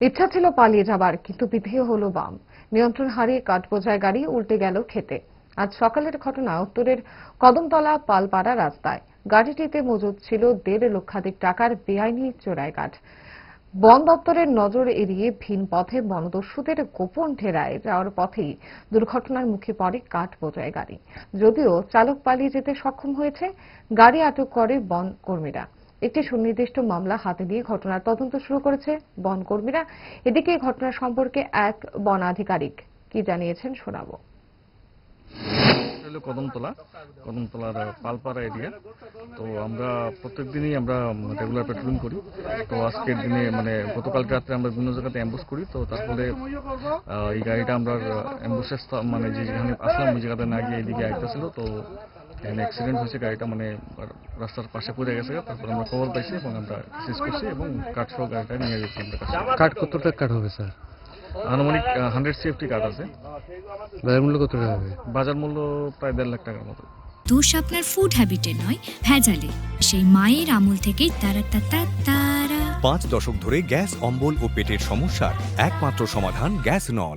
ইচ্ছা ছিল পালিয়ে যাবার, কিন্তু বিধেয় হলো বাম। নিয়ন্ত্রণ হারিয়ে কাঠ বোঝায় গাড়ি উল্টে গেল খেতে আজ সকালের ঘটনা, উত্তরের কদমতলা পালপাড়া রাস্তায়। গাড়িটিতে মজুদ ছিল দেড় লক্ষাধিক টাকার বেআইনি চোরাই কাঠ। বন দপ্তরের নজর এড়িয়ে ভিন পথে বনদস্যুদের গোপন ঠেরায় যাওয়ার পথেই দুর্ঘটনার মুখে পড়ে কাঠ বোঝায় গাড়ি। যদিও চালক পালিয়ে যেতে সক্ষম হয়েছে, গাড়ি আটক করে বন কর্মীরা। একটি সুনির্দিষ্ট মামলা হাতে নিয়ে ঘটনার তদন্ত শুরু করেছে বন কর্মীরা। এদিকে ঘটনা সম্পর্কে এক বন আধিকারিক কি জানিয়েছেন শোনাবো। কদমতলা, কদমতলার পালপাড়া এরিয়া। তো আমরা প্রত্যেক দিনই আমরা রেগুলার পেট্রোলিং করি। তো আজকের দিনে মানে গতকাল রাত্রে আমরা বিভিন্ন জায়গাতে অ্যাম্বুস করি। তো তারপরে এই গাড়িটা আমরা অ্যাম্বুসের মানে যেখানে আসলাম, ওই জায়গাতে না গিয়ে এদিকে আইতেছিল। তো এখানে অ্যাক্সিডেন্ট হয়েছে গাড়িটা মানে রাস্তার পাশে পড়ে গেছে তারপর আমরা খবর পাইছি এবং আমরা সিজ করছি এবং কাঠসহ গাড়িটা নিয়ে গেছি আমরা কাছে। কাঠ কত টাকা কাঠ হবে স্যার? আনুমানিক হান্ড্রেড সিএফটি কাঠ আছে। বাজার মূল্য কত টাকা হবে? বাজার মূল্য প্রায় দেড় লাখ টাকার মতো। দোষ আপনার ফুড হ্যাবিটে নয় ভেজালে। সেই মায়ের আমল থেকেই তারা তারা তারা পাঁচ দশক ধরে গ্যাস অম্বল ও পেটের সমস্যার একমাত্র সমাধান গ্যাস নল।